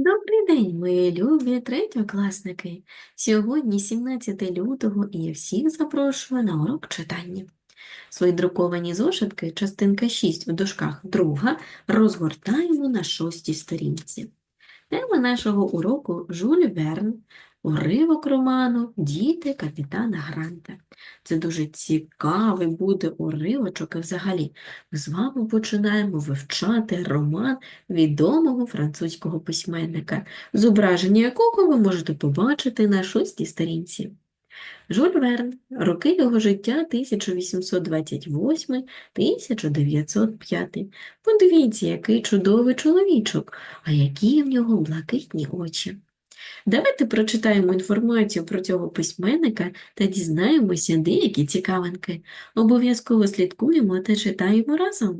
Добрий день, мої любі третьокласники! Сьогодні 17 лютого і я всіх запрошую на урок читання. Свої друковані зошитки, частинка 6 в дужках друга, розгортаємо на шостій сторінці. Тема нашого уроку Жюль Верн, уривок роману Діти капітана Гранта. Це дуже цікавий буде уривочок, і взагалі ми з вами починаємо вивчати роман відомого французького письменника, зображення якого ви можете побачити на шостій сторінці. Жюль Верн, роки його життя 1828-1905. Подивіться, який чудовий чоловічок, а які в нього блакитні очі. Давайте прочитаємо інформацію про цього письменника та дізнаємося деякі цікавинки. Обов'язково слідкуємо та читаємо разом.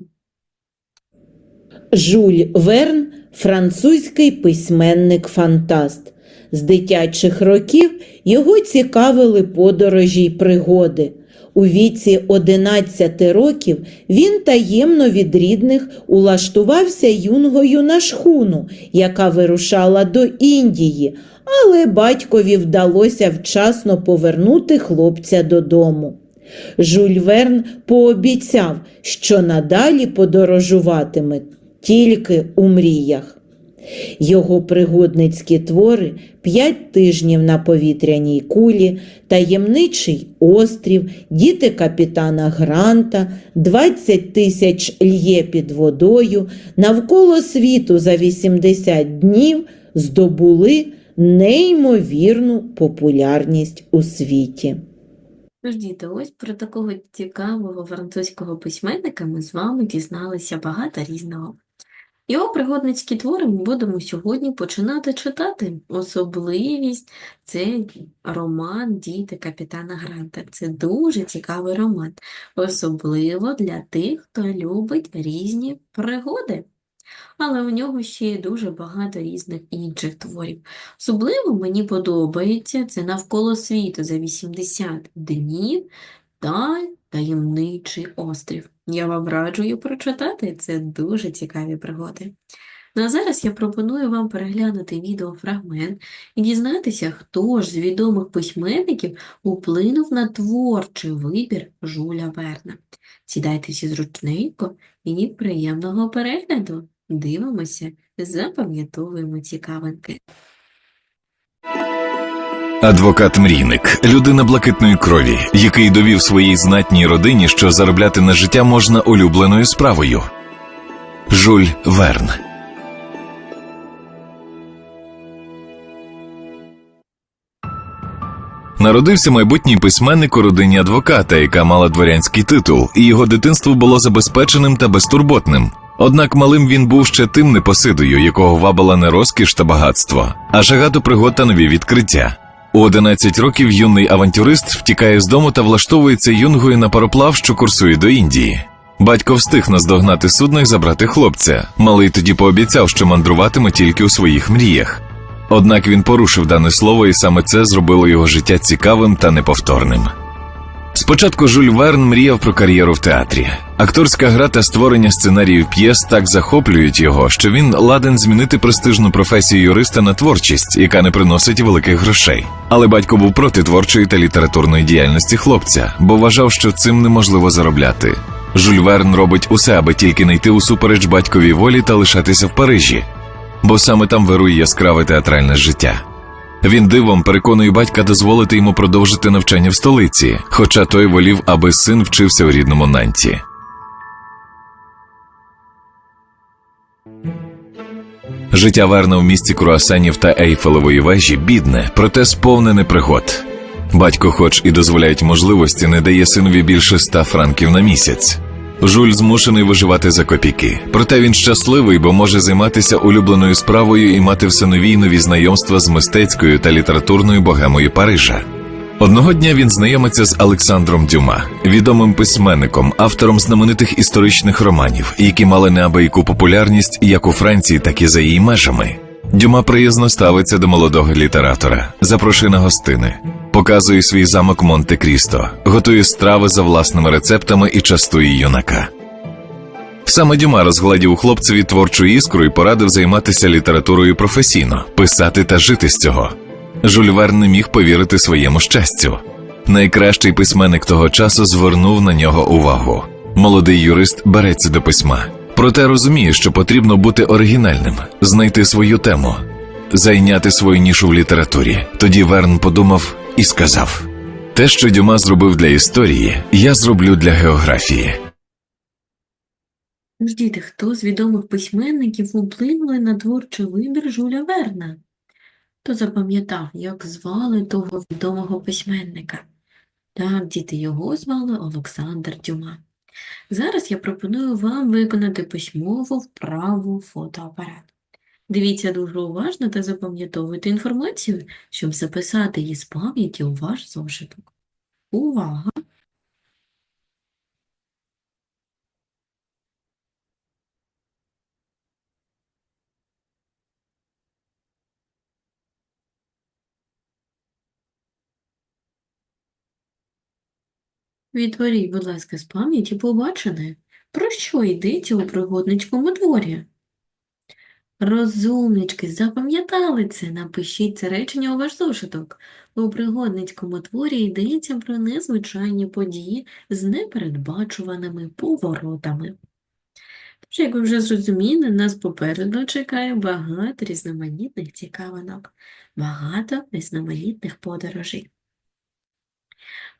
Жюль Верн французький письменник-фантаст. З дитячих років його цікавили подорожі й пригоди. У віці 11 років він таємно від рідних улаштувався юнгою на шхуну, яка вирушала до Індії, але батькові вдалося вчасно повернути хлопця додому. Жюль Верн пообіцяв, що надалі подорожуватиме тільки у мріях. Його пригодницькі твори П'ять тижнів на повітряній кулі, Таємничий острів, Діти капітана Гранта, 20 тисяч льє під водою, навколо світу за 80 днів здобули неймовірну популярність у світі. Тож, діти, ось про такого цікавого французького письменника ми з вами дізналися багато різного. Його пригодницькі твори ми будемо сьогодні починати читати. Особливість – це роман «Діти капітана Гранта». Це дуже цікавий роман, особливо для тих, хто любить різні пригоди. Але у нього ще є дуже багато різних інших творів. Особливо мені подобається це «Навколо світу за 80 днів» та «Таємничий острів». Я вам раджу прочитати, це дуже цікаві пригоди. Ну а зараз я пропоную вам переглянути відеофрагмент і дізнатися, хто ж з відомих письменників вплинув на творчий вибір Жуля Верна. Сідайте всі зручненько і приємного перегляду. Дивимося, запам'ятовуємо цікавинки. Адвокат-мрійник, людина блакитної крові, який довів своїй знатній родині, що заробляти на життя можна улюбленою справою. Жуль Верн. Народився майбутній письменник у родині адвоката, яка мала дворянський титул, і його дитинство було забезпеченим та безтурботним. Однак малим він був ще тим непосидою, якого вабила не розкіш та багатство, а жага до пригод та нові відкриття. У 11 років юний авантюрист втікає з дому та влаштовується юнгою на пароплав, що курсує до Індії. Батько встиг наздогнати судно і забрати хлопця. Малий тоді пообіцяв, що мандруватиме тільки у своїх мріях. Однак він порушив дане слово, і саме це зробило його життя цікавим та неповторним. Спочатку Жюль Верн мріяв про кар'єру в театрі. Акторська гра та створення сценаріїв п'єс так захоплюють його, що він ладен змінити престижну професію юриста на творчість, яка не приносить великих грошей. Але батько був проти творчої та літературної діяльності хлопця, бо вважав, що цим неможливо заробляти. Жюль Верн робить усе, аби тільки не йти усупереч батьковій волі та лишатися в Парижі, бо саме там вирує яскраве театральне життя. Він дивом переконує батька дозволити йому продовжити навчання в столиці, хоча той волів, аби син вчився у рідному Нанті. Життя Верна в місті круасанів та Ейфелевої вежі бідне, проте сповнене пригод. Батько, хоч і дозволяють можливості, не дає синові більше ста франків на місяць. Жуль змушений виживати за копійки. Проте він щасливий, бо може займатися улюбленою справою і мати все нові й нові знайомства з мистецькою та літературною богемою Парижа. Одного дня він знайомиться з Олександром Дюма, відомим письменником, автором знаменитих історичних романів, які мали неабияку популярність як у Франції, так і за її межами. Дюма приязно ставиться до молодого літератора, запрошує на гостини, показує свій замок Монте-Крісто, готує страви за власними рецептами і частує юнака. Саме Дюма розгладів хлопцеві творчу іскру і порадив займатися літературою професійно, писати та жити з цього. Жюль Верн не міг повірити своєму щастю. Найкращий письменник того часу звернув на нього увагу. Молодий юрист береться до письма, проте розуміє, що потрібно бути оригінальним, знайти свою тему, зайняти свою нішу в літературі. Тоді Верн подумав і сказав: те, що Дюма зробив для історії, я зроблю для географії. Діти, хто з відомих письменників вплинули на творчий вибір Жуля Верна? Хто запам'ятав, як звали того відомого письменника? Так, діти, його звали Олександр Дюма. Зараз я пропоную вам виконати письмову вправу фотоапарат. Дивіться дуже уважно та запам'ятовуйте інформацію, щоб записати її з пам'яті у ваш зошиток. Увага! Відтворіть, будь ласка, з пам'яті побачене, про що йдеться у пригодницькому дворі. Розумнички, запам'ятали це, напишіть це речення у ваш зошиток. У пригодницькому творі йдеться про незвичайні події з непередбачуваними поворотами. Тож, як ви вже зрозуміли, нас попереду чекає багато різноманітних цікавинок, багато різноманітних подорожей.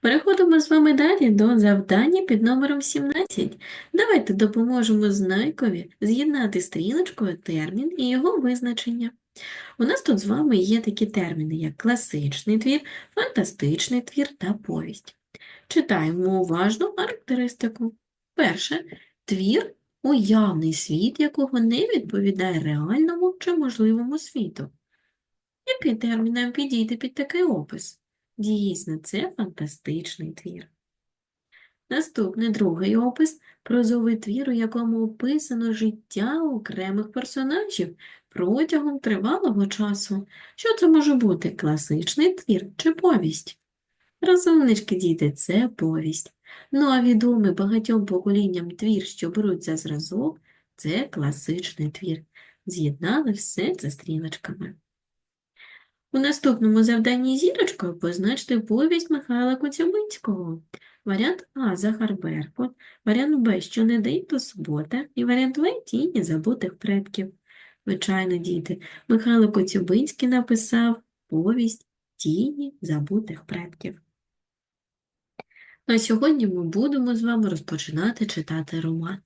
Переходимо з вами далі до завдання під номером 17. Давайте допоможемо знайкові з'єднати стрілочкою термін і його визначення. У нас тут з вами є такі терміни, як класичний твір, фантастичний твір та повість. Читаємо уважно характеристику. Перше. Твір – уявний світ, якого не відповідає реальному чи можливому світу. Який термін нам підійде під такий опис? Дійсно, це фантастичний твір. Наступний другий опис – прозовий твір, у якому описано життя окремих персонажів протягом тривалого часу. Що це може бути? Класичний твір чи повість? Розумнички, діти, це повість. Ну а відомий багатьом поколінням твір, що беруть за зразок, це класичний твір. З'єднали все це стрілочками. У наступному завданні зірочкою позначте повість Михайла Коцюбинського. Варіант А – Захар Беркут, варіант Б – Щонедень то субота і варіант В – Тіні забутих предків. Звичайно, діти, Михайло Коцюбинський написав повість Тіні забутих предків. А сьогодні ми будемо з вами розпочинати читати роман.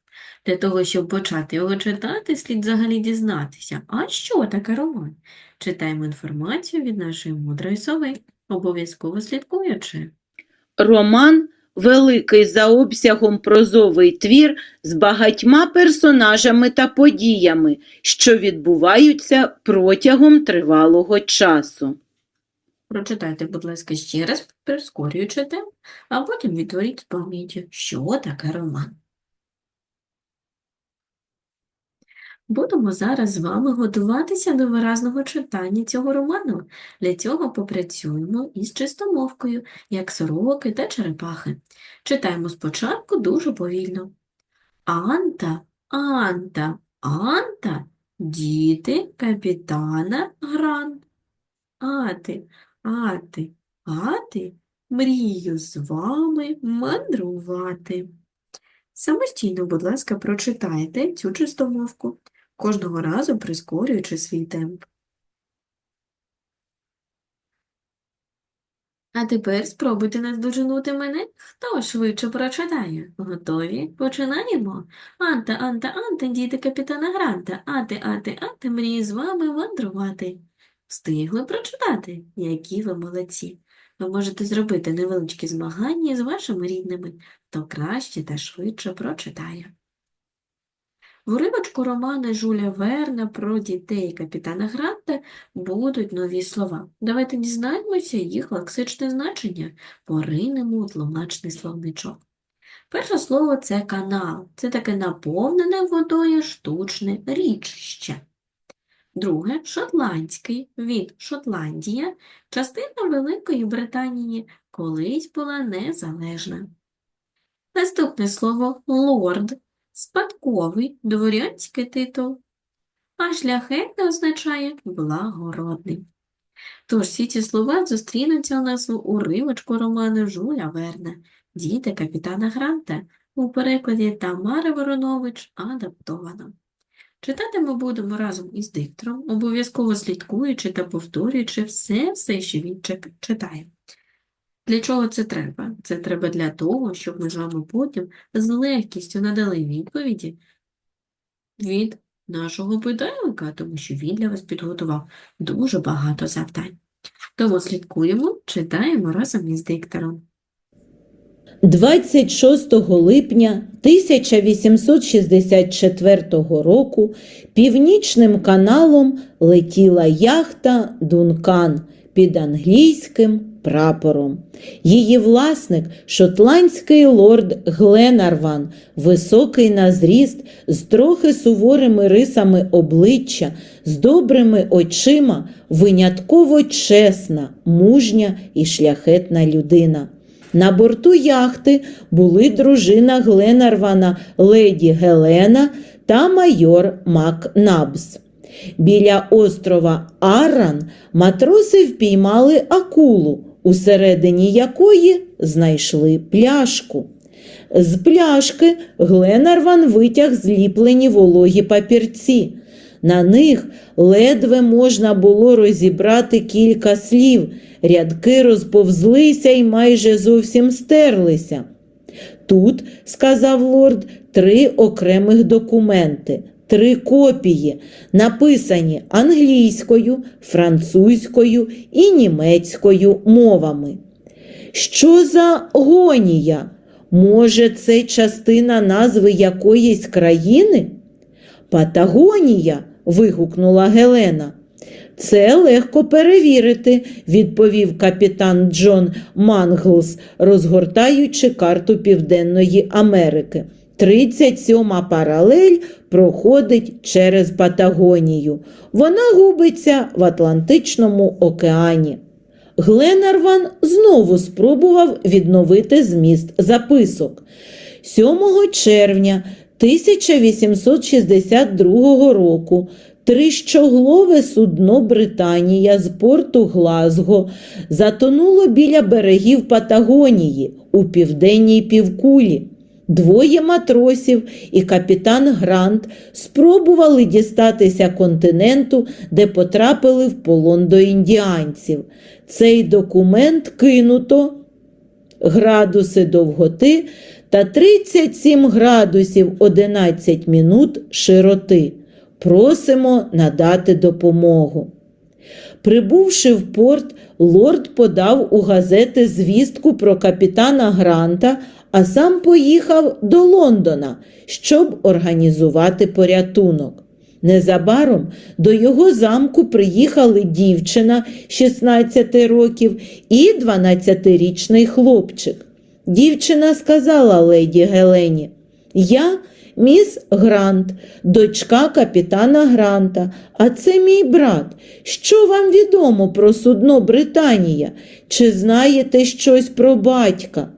Для того, щоб почати його читати, слід взагалі дізнатися, а що таке роман? Читаємо інформацію від нашої мудрої сови, обов'язково слідкуючи. Роман великий за обсягом прозовий твір з багатьма персонажами та подіями, що відбуваються протягом тривалого часу. Прочитайте, будь ласка, ще раз, прискорюючи тему, а потім відтворіть з пам'яті, що таке роман. Будемо зараз з вами готуватися до виразного читання цього роману. Для цього попрацюємо із чистомовкою, як сороки та черепахи. Читаємо спочатку дуже повільно. Анта, Анта, Анта, діти капітана Грант. Ати, ати, ати, мрію з вами мандрувати. Самостійно, будь ласка, прочитайте цю чистомовку, кожного разу прискорюючи свій темп. А тепер спробуйте наздоженути мене, хто швидше прочитає. Готові? Починаємо. Анта, анта, анта, діти капітана Гранта. Ати, ати, ати, мрію з вами мандрувати. Встигли прочитати? Які ви молодці. Ви можете зробити невеличкі змагання з вашими рідними, хто краще та швидше прочитає. В уривочку романа Жуля Верна про дітей капітана Гранта будуть нові слова. Давайте дізнаємося їх лексичне значення, поринемо у тлумачний словничок. Перше слово – це канал. Це таке наповнене водою штучне річище. Друге – шотландський від Шотландія, частина Великої Британії, колись була незалежна. Наступне слово лорд спадковий дворянський титул, а шляхетне означає благородний. Тож всі ці слова зустрінуться у нас у уривочку роману Жуля Верна «Діти капітана Гранта» у перекладі Тамари Воронович адаптовано. Читати ми будемо разом із диктором, обов'язково слідкуючи та повторюючи все-все, що він читає. Для чого це треба? Це треба для того, щоб ми з вами потім з легкістю надали відповіді від нашого питальника, тому що він для вас підготував дуже багато завдань. Тому слідкуємо, читаємо разом із диктором. 26 липня 1864 року північним каналом летіла яхта Дункан під англійським прапором. Її власник шотландський лорд Гленарван, високий на зріст, з трохи суворими рисами обличчя, з добрими очима, винятково чесна, мужня і шляхетна людина. На борту яхти були дружина Гленарвана леді Гелена та майор Макнабс. Біля острова Арран матроси впіймали акулу, усередині якої знайшли пляшку. З пляшки Гленарван витяг зліплені вологі папірці. На них ледве можна було розібрати кілька слів, рядки розповзлися і майже зовсім стерлися. Тут, сказав лорд, три окремих документи, три копії, написані англійською, французькою і німецькою мовами. Що за гонія? Може, це частина назви якоїсь країни? Патагонія. вигукнула Гелена. Це легко перевірити, відповів капітан Джон Манглс, розгортаючи карту Південної Америки. 37 паралель проходить через Патагонію. Вона губиться в Атлантичному океані. Гленарван знову спробував відновити зміст записок. 7 червня 1862 року трищоглове судно Британія з порту Глазго затонуло біля берегів Патагонії у південній півкулі. Двоє матросів і капітан Грант спробували дістатися континенту, де потрапили в полон до індіанців. Цей документ кинуто градуси довготи та 37 градусів 11 минут широти. Просимо надати допомогу. Прибувши в порт, лорд подав у газети звістку про капітана Гранта, а сам поїхав до Лондона, щоб організувати порятунок. Незабаром до його замку приїхали дівчина 16 років і 12-річний хлопчик. Дівчина сказала леді Гелені, я міс Грант, дочка капітана Гранта, а це мій брат. Що вам відомо про судно Британія? Чи знаєте щось про батька?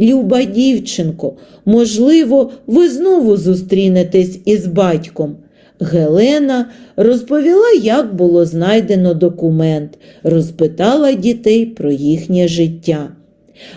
Люба дівчинко, можливо, ви знову зустрінетесь із батьком. Гелена розповіла, як було знайдено документ, розпитала дітей про їхнє життя.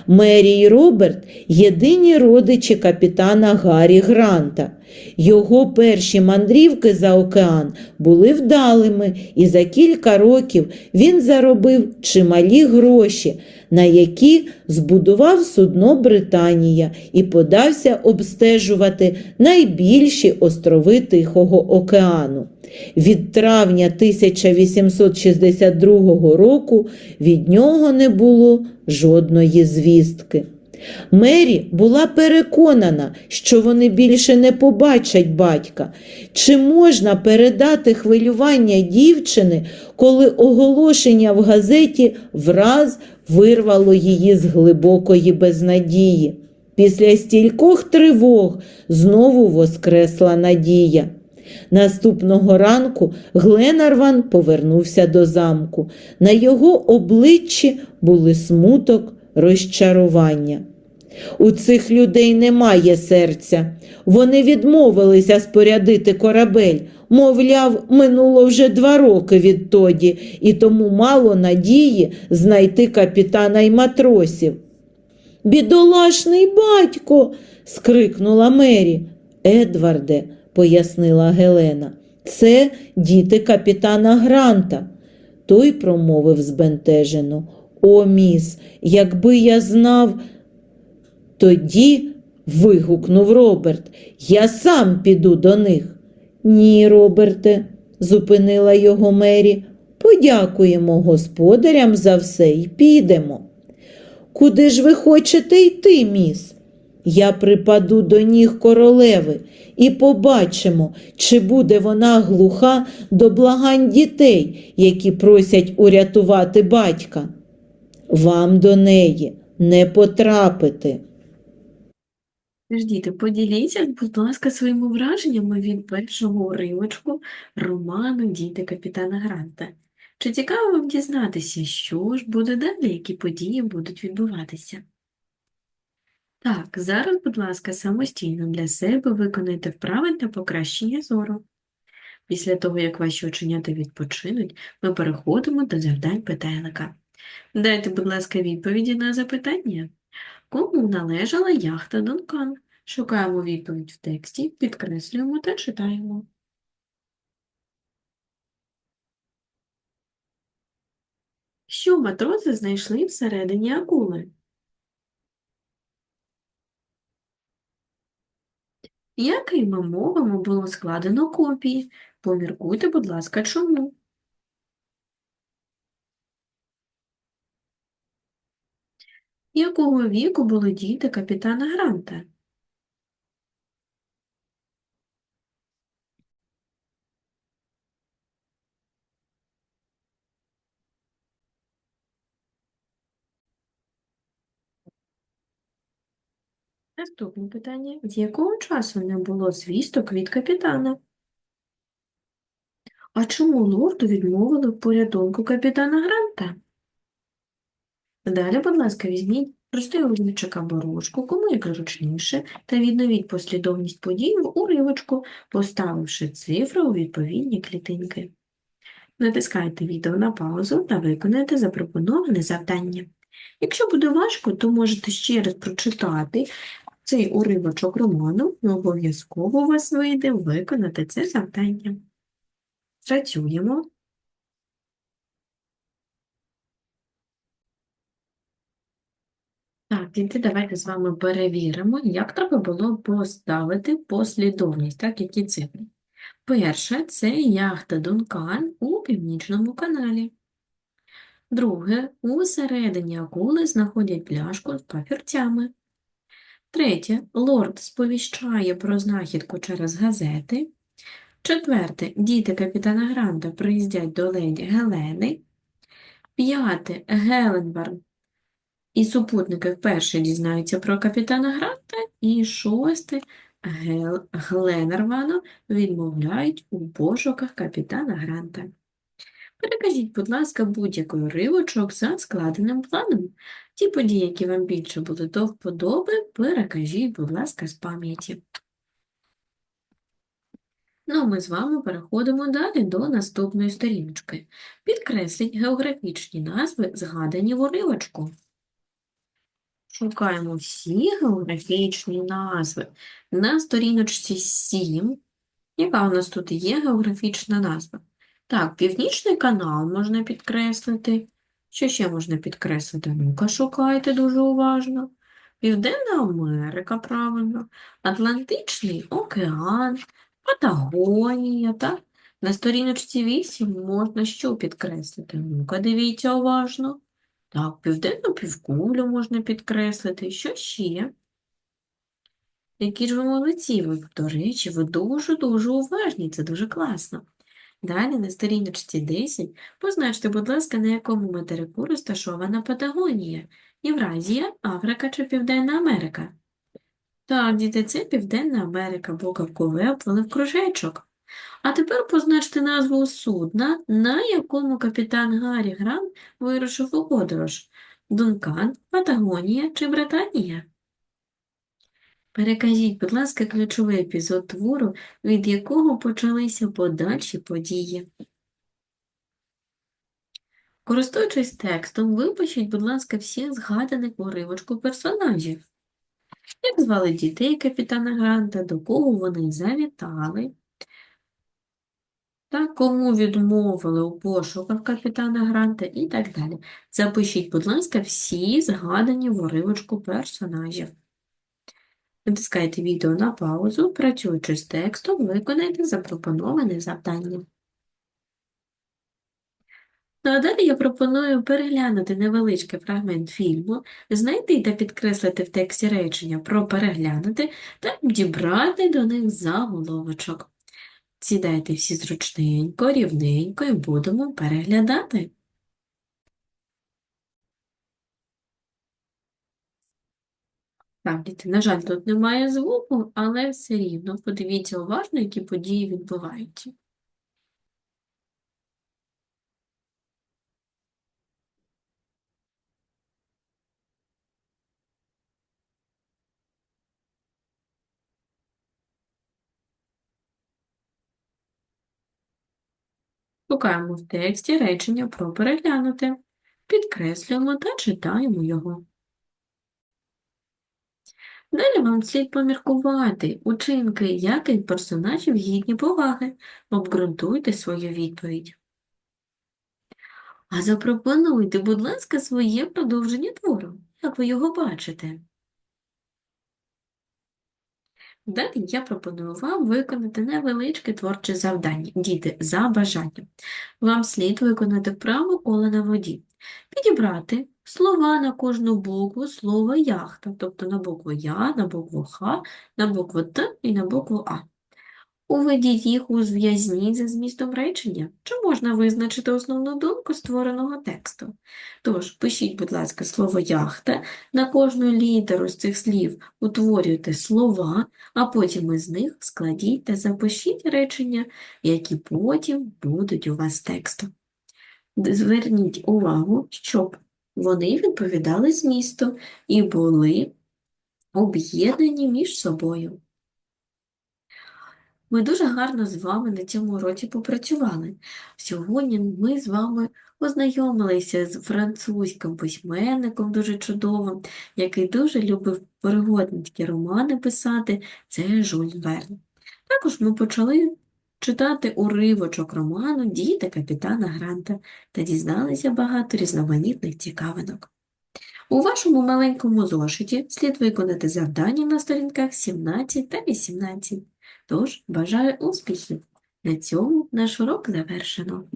Мері й Роберт єдині родичі капітана Гаррі Гранта. Його перші мандрівки за океан були вдалими, і за кілька років він заробив чималі гроші, на які збудував судно Британія і подався обстежувати найбільші острови Тихого океану. Від травня 1862 року від нього не було жодної звістки. Мері була переконана, що вони більше не побачать батька. Чи можна передати хвилювання дівчини, коли оголошення в газеті враз вирвало її з глибокої безнадії? Після стількох тривог знову воскресла надія. Наступного ранку Гленарван повернувся до замку. На його обличчі були смуток, розчарування. У цих людей немає серця. Вони відмовилися спорядити корабель. Мовляв, минуло вже два роки відтоді, і тому мало надії знайти капітана й матросів. Бідолашний батько. скрикнула Мері. Едварде, пояснила Гелена, це діти капітана Гранта. Той промовив збентежено. О, міс, якби я знав. Тоді вигукнув Роберт. Я сам піду до них. Ні, Роберте, зупинила його Мері. Подякуємо господарям за все і підемо. Куди ж ви хочете йти, міс? Я припаду до ніг королеви і побачимо, чи буде вона глуха до благань дітей, які просять урятувати батька. Вам до неї не потрапити. Діти, поділіться, будь ласка, своїми враженнями від першого уривочку роману «Діти капітана Гранта». Чи цікаво вам дізнатися, що ж буде далі, які події будуть відбуватися? Так, зараз, будь ласка, самостійно для себе виконайте вправи для покращення зору. Після того, як ваші оченята відпочинуть, ми переходимо до завдань питайлика. Дайте, будь ласка, відповіді на запитання. Кому належала яхта Дункан? Шукаємо відповідь в тексті, підкреслюємо та читаємо. Що матроси знайшли всередині акули? Якими мовами було складено копії? Поміркуйте, будь ласка, чому? Якого віку були діти капітана Гранта? Наступне питання. З якого часу не було звісток від капітана? А чому лорду відмовили в порятунку капітана Гранта? Далі, будь ласка, візьміть простий олівчик або ручку, кому як зручніше, та відновіть послідовність подій в уривочку, поставивши цифри у відповідні клітинки. Натискайте відео на паузу та виконайте запропоноване завдання. Якщо буде важко, то можете ще раз прочитати цей уривочок роману, і обов'язково у вас вийде виконати це завдання. Працюємо. Так, діти, давайте з вами перевіримо, як треба було поставити послідовність, так, які цифри. Перше, це яхта Дункан у Північному каналі. Друге, у середині акули знаходять пляшку з папірцями. Третє, лорд сповіщає про знахідку через газети. Четверте, діти капітана Гранта приїздять до леді Гелени. П'яте, Геленбарн і супутники вперше дізнаються про капітана Гранта. І шосте. Гленервану відмовляють у пошуках капітана Гранта. Перекажіть, будь ласка, будь-який уривочок за складеним планом. Ті події, які вам більше були до вподоби, перекажіть, будь ласка, з пам'яті. Ну, ми з вами переходимо далі до наступної сторіночки. Підкресліть географічні назви, згадані в уривочку. Шукаємо всі географічні назви. На сторіночці 7, яка у нас тут є географічна назва? Так, Північний канал можна підкреслити. Що ще можна підкреслити? Ну-ка, шукайте дуже уважно. Південна Америка, правильно. Атлантичний океан, Патагонія, так? На сторіночці 8 можна що підкреслити? Ну-ка, дивіться уважно. Так, південну півкулю можна підкреслити. Що ще? Які ж ви молодці, ви, до речі, ви дуже-дуже уважні, це дуже класно. Далі на сторіночці 10 позначте, будь ласка, на якому материку розташована Патагонія. Євразія, Африка чи Південна Америка? Так, діти, це Південна Америка, буковкове обвели в кружечок. А тепер позначте назву судна, на якому капітан Гаррі Грант вирушив у подорож. Дункан, Патагонія чи Британія? Перекажіть, будь ласка, ключовий епізод твору, від якого почалися подальші події. Користуючись текстом, випишіть, будь ласка, всіх згаданих у уривочку персонажів. Як звали дітей капітана Гранта, до кого вони завітали, та кому відмовили у пошуках капітана Гранта і так далі. Запишіть, будь ласка, всі згадані в уривочку персонажів. Натискайте відео на паузу, працюючи з текстом, виконайте запропоноване завдання. Ну а далі я пропоную переглянути невеличкий фрагмент фільму, знайти та підкреслити в тексті речення про переглянути та дібрати до них заголовочок. Сідайте всі зручненько, рівненько і будемо переглядати. Так, діти, на жаль, тут немає звуку, але все рівно подивіться уважно, які події відбуваються. Шукаємо в тексті речення про переглянути, підкреслюємо та читаємо його. Далі вам слід поміркувати, учинки яких персонажів гідні поваги, обґрунтуйте свою відповідь. А запропонуйте, будь ласка, своє продовження твору, як ви його бачите. Далі я пропоную вам виконати невеличке творче завдання. Діти, за бажанням. Вам слід виконати вправу коло на воді. Підібрати слова на кожну букву слова яхта, тобто на букву Я, на букву Х, на букву Т і на букву А. Уведіть їх у зв'язні за змістом речення, чи можна визначити основну думку створеного тексту. Тож, пишіть, будь ласка, слово яхта, на кожну літеру з цих слів утворюйте слова, а потім із них складіть та запишіть речення, які потім будуть у вас текстом. Зверніть увагу, щоб вони відповідали змісту і були об'єднані між собою. Ми дуже гарно з вами на цьому уроці попрацювали. Сьогодні ми з вами познайомилися з французьким письменником дуже чудовим, який дуже любив пригодницькі романи писати, це Жюль Верн. Також ми почали читати уривочок роману Діти капітана Гранта та дізналися багато різноманітних цікавинок. У вашому маленькому зошиті слід виконати завдання на сторінках 17 та 18. Тож, бажаю успіхів! На цьому наш урок завершено.